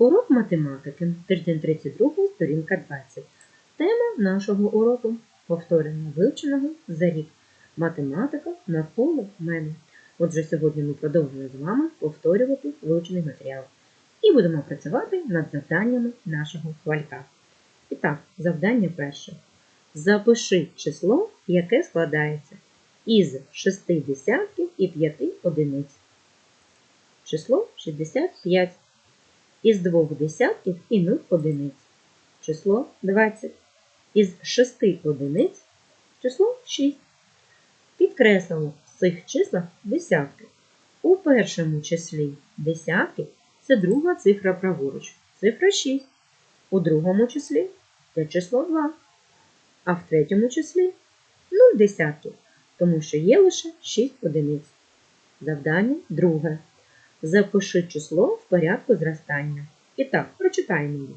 Урок математики, тиждень 32, сторінка 20. Тема нашого уроку повторення вивченого за рік. Математика навколо мене. Отже, сьогодні ми продовжуємо з вами повторювати вивчений матеріал. І будемо працювати над завданнями нашого хвалька. І так, завдання перше. Запиши число, яке складається із 6 десятків і 5 одиниць. Число 65 із двох десятків і 0 одиниць. Число 20. Із 6 одиниць число 6. Підкреслимо в цих числах десятки. У першому числі десятки це друга цифра праворуч. Цифра 6. У другому числі це число 2. А в третьому числі 0 десятків, тому що є лише 6 одиниць. Завдання друге. Запиши число в порядку зростання. І так, прочитаємо їх.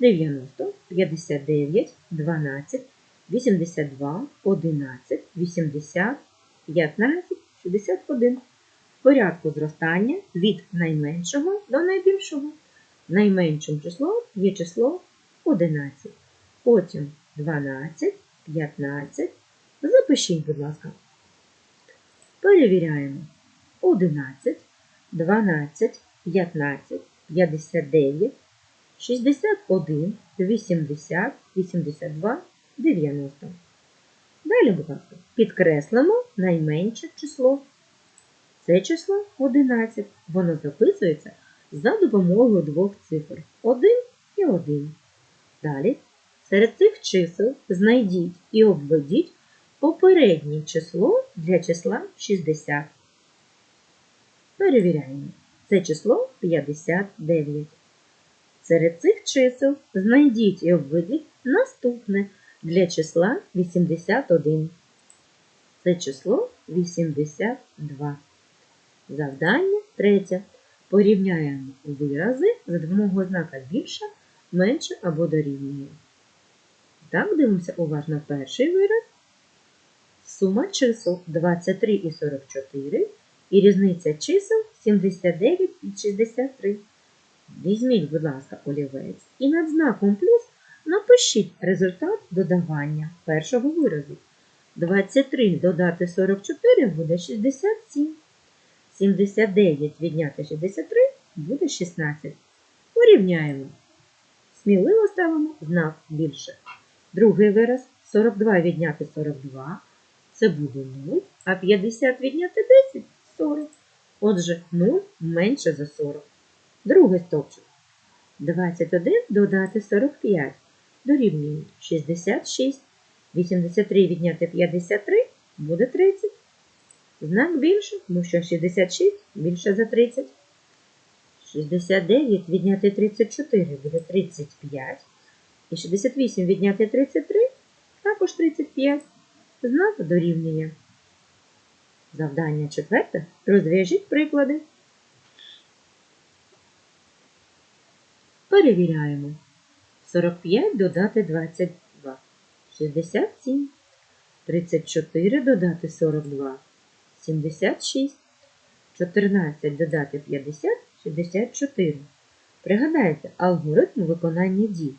90, 59, 12, 82, 11, 80, 15, 61. В порядку зростання від найменшого до найбільшого. Найменшим числом є число 11. Потім 12, 15. Запишіть, будь ласка. Перевіряємо. 11, 12, 15, 59, 61, 80, 82, 90. Далі, будь ласка, підкреслимо найменше число. Це число 11. Воно записується за допомогою двох цифр 1 і 1. Далі, серед цих чисел знайдіть і обведіть попереднє число для числа 60. Перевіряємо. Це число 59. Серед цих чисел знайдіть і обведіть наступне для числа 81. Це число 82. Завдання третє. Порівняємо вирази за допомогою знака більше, менше або дорівнює. Так, дивимося уважно перший вираз. Сума чисел 23 і 44 і різниця чисел 79 і 63. Візьміть, будь ласка, олівець і над знаком плюс напишіть результат додавання першого виразу. 23 додати 44 буде 67. 79 відняти 63 буде 16. Порівняємо. Сміливо ставимо знак більше. Другий вираз 42 відняти 42. Це буде 0, а 50 відняти 10 40. Отже, 0 менше за 40. Другий стовпчик. 21 додати 45. Дорівнює 66. 83 відняти 53 буде 30. Знак більше, тому що 66 більше за 30. 69 відняти 34 буде 35. І 68 відняти 33 також 35. Знак дорівнює. Завдання четверте. Розв'яжіть приклади. Перевіряємо. 45 додати 22. 67. 34 додати 42. 76. 14 додати 50. 64. Пригадайте алгоритм виконання дій.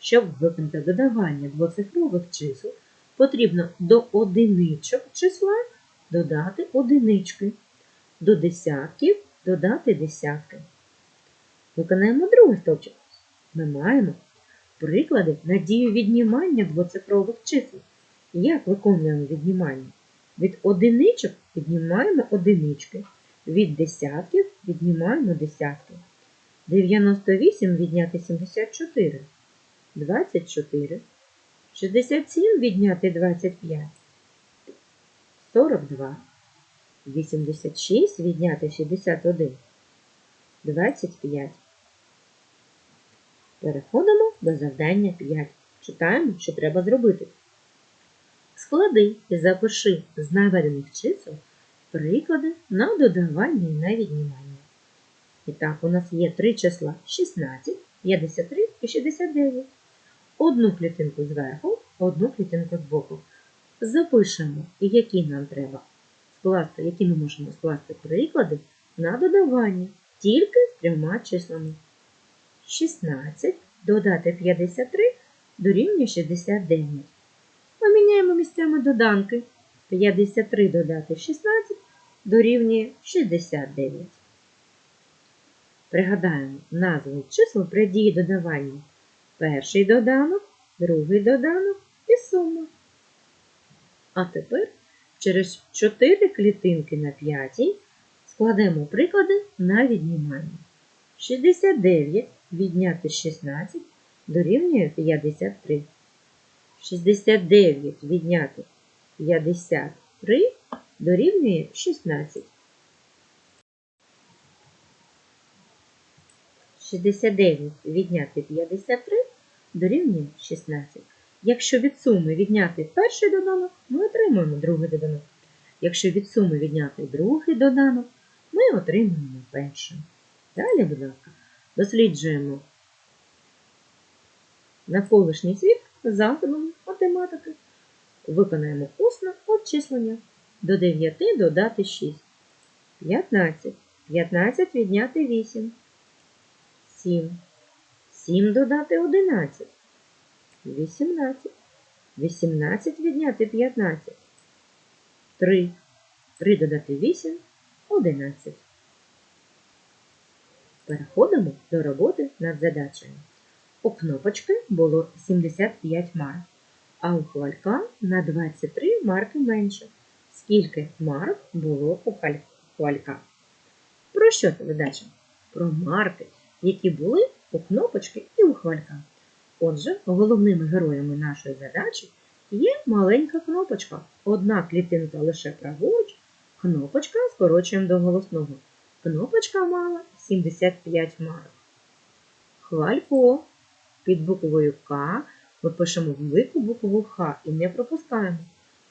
Щоб виконати додавання двоцифрових чисел, потрібно до одиничок числа додати одинички, до десятків додати десятки. Виконаємо другий стовпчик. Ми маємо приклади на дію віднімання двоцифрових чисел. Як виконуємо віднімання? Від одиничок віднімаємо одинички, від десятків віднімаємо десятки. 98 відняти 74, 24, 67 відняти 25, 42, 86 відняти 61, 25. Переходимо до завдання 5. Читаємо, що треба зробити. Склади і запиши з наведених чисел приклади на додавання і на віднімання. І так, у нас є три числа 16, 53 і 69. Одну клітинку зверху, одну клітинку збоку. Запишемо, які нам треба скласти, які ми можемо скласти приклади на додавання тільки з трьома числами. 16 додати 53 дорівнює 69. Поміняємо місцями доданки. 53 додати 16 дорівнює 69. Пригадаємо назву чисел при дії додавання. Перший доданок, другий доданок і сума. А тепер через 4 клітинки на 5 складемо приклади на віднімання. 69 відняти 16 дорівнює 53. 69 відняти 53 дорівнює 16. 69 відняти 53 дорівнює 16. Якщо від суми відняти перший доданок, ми отримуємо другий доданок. Якщо від суми відняти другий доданок, ми отримуємо перший. Далі, будь ласка, досліджуємо навколишній світ заходом математики. Виконаємо усне обчислення. До 9 додати 6. 15. 15 відняти 8. 7. 7 додати 11. 18. 18 відняти 15. 3. 3 додати 8. 11. Переходимо до роботи над задачею. У кнопочки було 75 марок, а у хвалька на 23 марки менше. Скільки марок було у хвалька? Про що це задача? Про марки, які були у кнопочки і у хвалька. Отже, головними героями нашої задачі є маленька кнопочка. Одна клітинка лише праворуч, кнопочка скорочуємо до голосного. Кнопочка мала 75 марок. Хвалько. Під буквою К ми пишемо велику букву Х і не пропускаємо.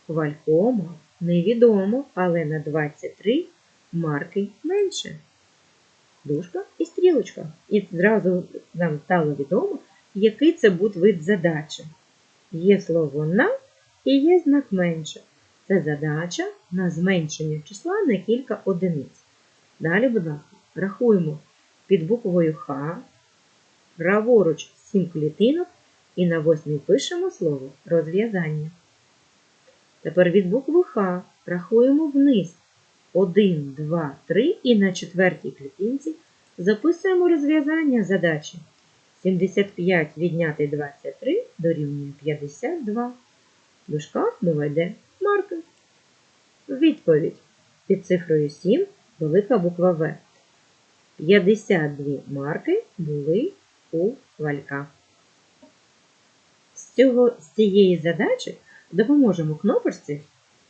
Хвалько мав невідомо, але на 23 марки менше. Дужка і стрілочка. І зразу нам стало відомо, який це буде вид задачі. Є слово на і є знак менше. Це задача на зменшення числа на кілька одиниць. Далі, будь ласка, рахуємо під буквою Х, праворуч 7 клітинок і на восьмій пишемо слово розв'язання. Тепер від букви Х рахуємо вниз 1, 2, 3 і на четвертій клітинці записуємо розв'язання задачі. 75 відняти 23 дорівнює 52. В дужках мова марки. Відповідь. Під цифрою 7 велика буква В. 52 марки були у валька. З, цього, з цієї задачі допоможемо кнопочці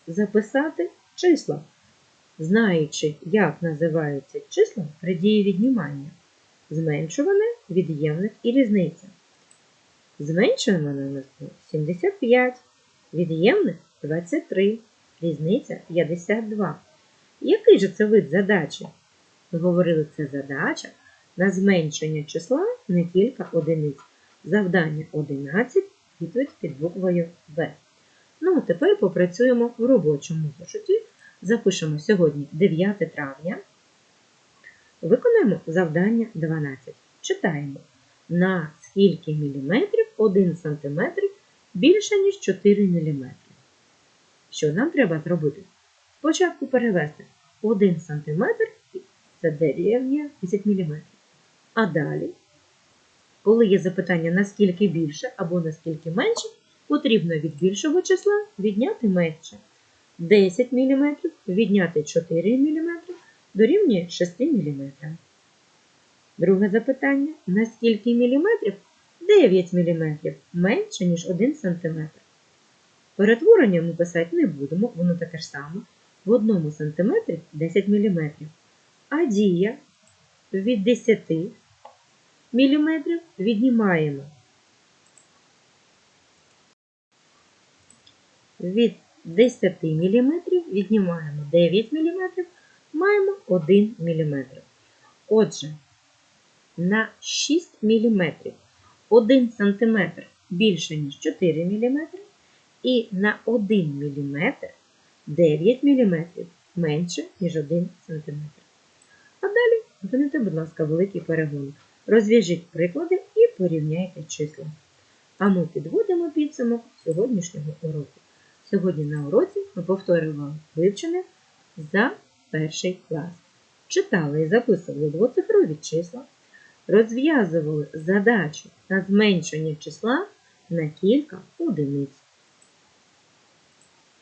записати числа, знаючи, як називаються числа при дії віднімання. Зменшуване, від'ємник і різниця. Зменшуємо на нас 75, від'ємник 23, різниця 52. Який же це вид задачі? Ми говорили, це задача на зменшення числа на кілька одиниць. Завдання 11, відповідь під буквою В. Ну, тепер попрацюємо в робочому зошиті. Запишемо сьогодні 9 травня. Виконаємо завдання 12. Читаємо. На скільки міліметрів 1 см більше, ніж 4 мм. Що нам треба зробити? Спочатку перевести 1 см це дорівнює 10 мм. А далі, коли є запитання наскільки більше або наскільки менше, потрібно від більшого числа відняти менше. 10 мм відняти 4 мм дорівнює 6 мм. Друге запитання: на скільки міліметрів 9 мм менше, ніж 1 см. Перетворення ми писати не будемо, воно таке ж саме. В 1 см 10 мм. А дія від 10 мм віднімаємо від 10 мм віднімаємо 9 мм, маємо 1 мм. Отже, на 6 мм 1 см більше, ніж 4 мм, і на 1 мм 9 мм менше, ніж 1 см. А далі виконайте, будь ласка, великий перегон. Розв'яжіть приклади і порівняйте числа. А ми підводимо підсумок сьогоднішнього уроку. Сьогодні на уроці ми повторювали вивчене за перший клас. Читали і записували двоцифрові числа, розв'язували задачу на зменшення числа на кілька одиниць.